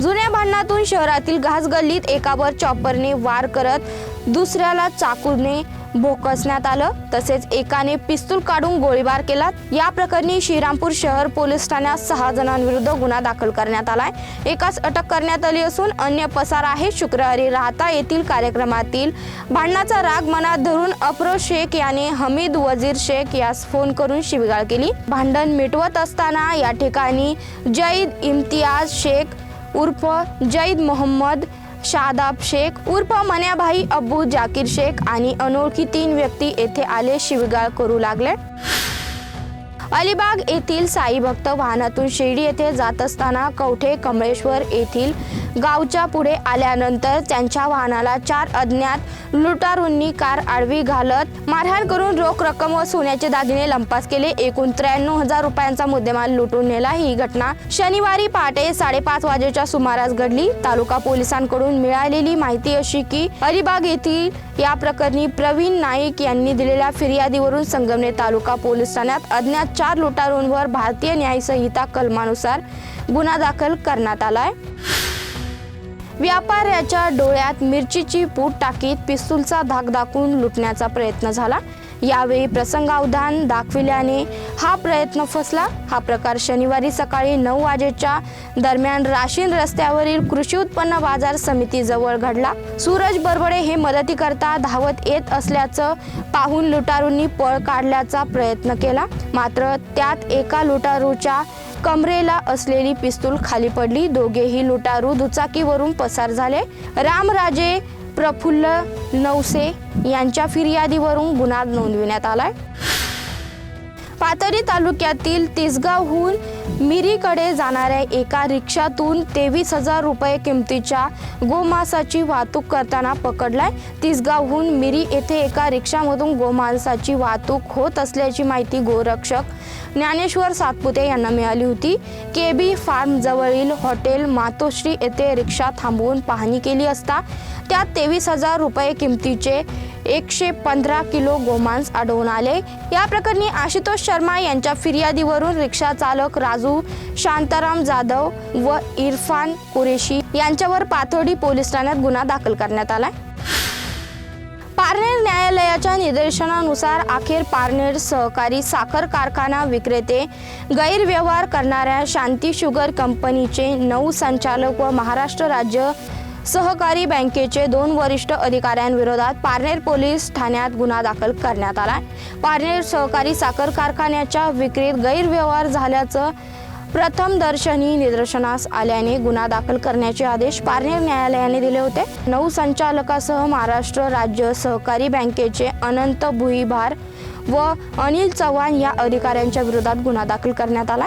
जुन्या भांडणातून शहरातील घास गल्लीत एकावर चॉपरने वार करत दुसऱ्याला चाकूने भोकसण्यात आलं. तसेच एकाने पिस्तूल काढून गोळीबार केला. या प्रकरणी श्रीरामपूर शहर पोलीस ठाण्यात सहा जणांविरुद्ध गुन्हा दाखल करण्यात आलाय. एकाच अटक करण्यात आली असून अन्य पसार आहे शुक्रवारी राहता येथील कार्यक्रमातील भांडणाचा राग मनात धरून अप्रो शेख याने हमीद वजीर शेख यास फोन करून शिवीगाळ केली. भांडण मिटवत असताना या ठिकाणी जईद इम्तियाज शेख उर्फ जैद मोहम्मद शादाब शेख उर्फ मन्याभाई अब्बू जाकीर शेख आणि अनोळखी तीन व्यक्ती येथे आले शिवगाळ करू लागले. अलिबाग येथील साई भक्त वाहनातून शिर्डी येथे जात असताना कवठे कमळेश्वर येथील गावच्या पुढे आल्यानंतर त्यांच्या वाहनाला चार अज्ञात लुटारूंनी कार आडवी घालत मारहाण करून रोख रक्कम व सोन्याचे दागिने लंपास केले. एकूण त्र्याण्णव हजार रुपयांचा मुद्देमाल लुटून नेला. ही घटना शनिवारी पहाटे साडेपाच वाजेच्या सुमारास घडली. तालुका पोलिसांकडून मिळालेली माहिती अशी की अलिबाग येथील या प्रकरणी प्रवीण नाईक यांनी दिलेल्या फिर्यादीवरून संगमनेर तालुका पोलीस ठाण्यात अज्ञात चार लुटारूंवर भारतीय न्यायसंहिता कलमानुसार गुन्हा दाखल करण्यात आलाय. व्यापाऱ्याच्या डोळ्यात मिरचीची पूट टाकीत पिस्तूलचा धाक दाखवून लुटण्याचा प्रयत्न झाला. यावेळी प्रसंगावधान दाखविल्याने हा प्रयत्न फसला. हा प्रकार शनिवारी सकाळी नऊ वाजेच्या दरम्यान राशीन रस्त्यावरील कृषी उत्पन्न बाजार समितीजवळ घडला. सूरज बरबडे हे मदतीकरता धावत येत असल्याचं पाहून लुटारूंनी पळ काढल्याचा प्रयत्न केला. मात्र त्यात एका लुटारूच्या कमरेला असलेली पिस्तूल खाली पडली. दोघेही लुटारू दुचाकीवरून पसार झाले. रामराजे प्रफुल्ल नवसे यांच्या फिर्यादीवरून गुन्हा नोंदविण्यात आलाय. पाथरी तालुक्यातील तिसगावहून मिरीकडे जाणाऱ्या एका रिक्षातून तेवीस हजार रुपये किमतीच्या गोमांसाची वाहतूक करताना पकडलाय. तिसगावहून मिरी येथे एका रिक्षामधून गोमांसाची वाहतूक होत असल्याची माहिती गोरक्षक ज्ञानेश्वर सातपुते यांना मिळाली होती. के बी फार्मजवळील हॉटेल मातोश्री येथे रिक्षा थांबवून पाहणी केली असता त्यात तेवीस हजार रुपये किमतीचे एकशे पंधरा किलो गोमांस आढळून आले. या प्रकरणी आशुतोष शर्मा यांच्या फिर्यादीवरून रिक्षा चालक राजू शांताराम जाधव व इरफान कुरेशी यांच्यावर पाथर्डी पोलीस ठाण्यात गुन्हा दाखल करण्यात आलाय. पारनेर न्यायालयाच्या निर्देशनानुसार अखेर पारनेर सहकारी साखर कारखाना विक्रेते गैरव्यवहार करणाऱ्या शांती शुगर कंपनीचे नऊ संचालक व महाराष्ट्र राज्य सहकारी बँकेचे दोन वरिष्ठ अधिकाऱ्यांविरोधात पारनेर पोलीस ठाण्यात गुन्हा दाखल करण्यात आला पारनेर सहकारी साखर कारखान्याच्या विक्रीत गैरव्यवहार झाल्याचं प्रथम दर्शनी निदर्शनास आल्याने गुन्हा दाखल करण्याचे आदेश पारनेर न्यायालयाने दिले होते. नऊ संचालकासह महाराष्ट्र राज्य सहकारी बँकेचे अनंत भुईभार व अनिल चव्हाण या अधिकाऱ्यांच्या विरोधात गुन्हा दाखल करण्यात आला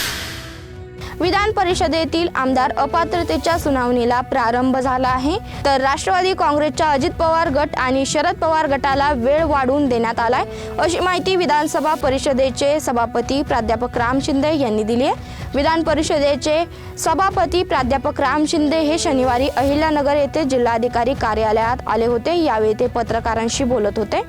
विधान परिषदेतील आमदार अपात्रतेच्या सुनावणीला प्रारंभ झाला आहे. तर राष्ट्रवादी काँग्रेसच्या अजित पवार गट आणि शरद पवार गटाला वेळ वाढवून देण्यात आलाय. अशी माहिती विधानसभा परिषदेचे सभापती प्राध्यापक राम शिंदे यांनी दिली आहे. विधान परिषदेचे सभापती प्राध्यापक राम शिंदे हे शनिवारी अहिल्यानगर येथे जिल्हाधिकारी कार्यालयात आले होते. यावेळी ते पत्रकारांशी बोलत होते.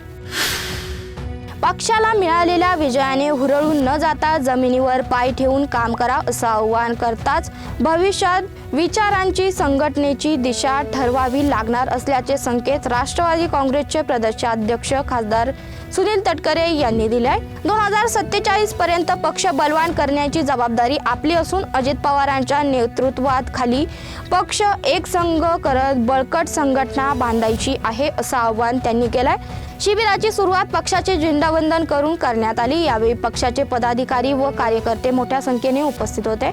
पक्षाला मिळालेल्या विजयाने हुरळून न जाता जमिनीवर पाय ठेवून काम करा असं आव्हान करताच भविष्यात विचारांची संघटनेची दिशा ठरवावी लागणार असल्याचे संकेत राष्ट्रवादी काँग्रेसचे प्रदेशाध्यक्ष खासदार सुनील तटकरे यांनी दिले दोन हजार सत्तेचाळीस पर्यंत पक्ष बलवान करण्याची जबाबदारी आपली असून अजित पवारांच्या नेतृत्वात खाली पक्ष एक संघ करत बळकट संघटना बांधायची आहे असं आव्हान त्यांनी केलंय. शिबिराची सुरुवात पक्षाचे झेंडावंदन करून करण्यात आली. यावेळी पक्षाचे पदाधिकारी व कार्यकर्ते मोठ्या संख्येने उपस्थित होते.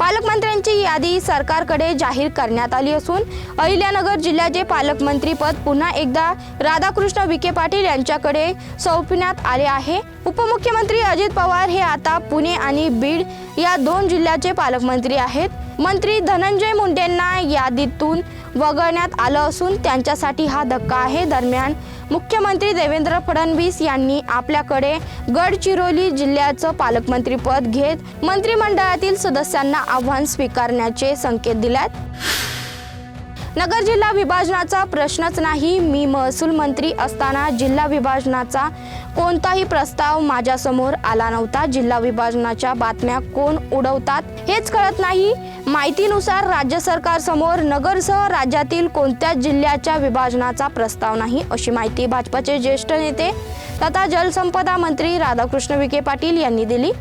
पालकमंत्र्यांची यादी सरकारकडे जाहीर करण्यात आली असून अहिल्यानगर जिल्ह्याचे पालकमंत्रीपद पुन्हा एकदा राधाकृष्ण विखे पाटील यांच्याकडे सोपण्यात आले आहे. उपमुख्यमंत्री अजित पवार हे आता पुणे आणि बीड या दोन जिल्ह्याचे पालकमंत्री आहेत. मंत्री धनंजय मुंडेंना यादीतून वगळण्यात आलं असून त्यांच्यासाठी हा धक्का आहे. दरम्यान मुख्यमंत्री देवेंद्र फडणवीस यांनी आपल्याकडे गडचिरोली जिल्ह्याचं पालकमंत्रीपद घेत मंत्रिमंडळातील सदस्यांना आव्हान स्वीकारण्याचे संकेत दिल्यात. नगर जिल्हा विभाजनाचा प्रश्नच नाही. मी महसूल मंत्री असताना जिल्हा विभाजनाचा कोणताही प्रस्ताव माझ्यासमोर आला नव्हता. जिल्हा विभाजनाच्या बातम्या कोण उडवतात हेच कळत नाही. माहितीनुसार राज्य सरकार समोर नगरसह राज्यातील कोणत्याच जिल्ह्याच्या विभाजनाचा प्रस्ताव नाही अशी माहिती भाजपाचे ज्येष्ठ नेते तथा जलसंपदा मंत्री राधाकृष्ण विखे पाटील यांनी दिली.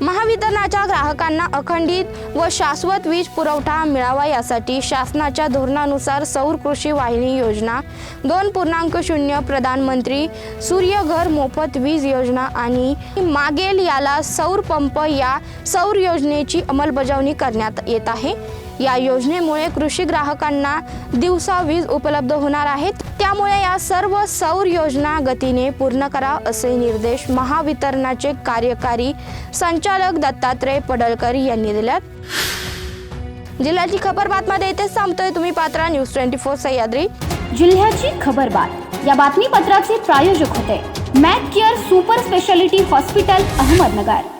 महावितरणाच्या ग्राहकांना अखंडित व शाश्वत वीज पुरवठा मिळावा यासाठी शासनाच्या धोरणानुसार सौर कृषी वाहिनी योजना दोन पूर्णांक शून्य प्रधानमंत्री सूर्यघर मोफत वीज योजना आणि मागेल याला सौर पंप या सौर योजनेची अंमलबजावणी करण्यात येत आहे. या योजनेमुळे कृषी ग्राहकांना दिवसा वीज उपलब्ध होणार आहेत. त्यामुळे या सर्व सौर योजना गतीने पूर्ण करा असे निर्देश महावितरणाचे कार्यकारी संचालक दत्तात्रय पडळकर यांनी दिल्यात. जिल्ह्याची खबर बातमध्ये येथेच थांबतोय तुम्ही पात्रा न्यूज ट्वेंटी फोर सह्याद्री. जिल्ह्याची खबर बात. या बातमीपत्राचे प्रायोजक होते. Mac Care super speciality hospital Ahmednagar.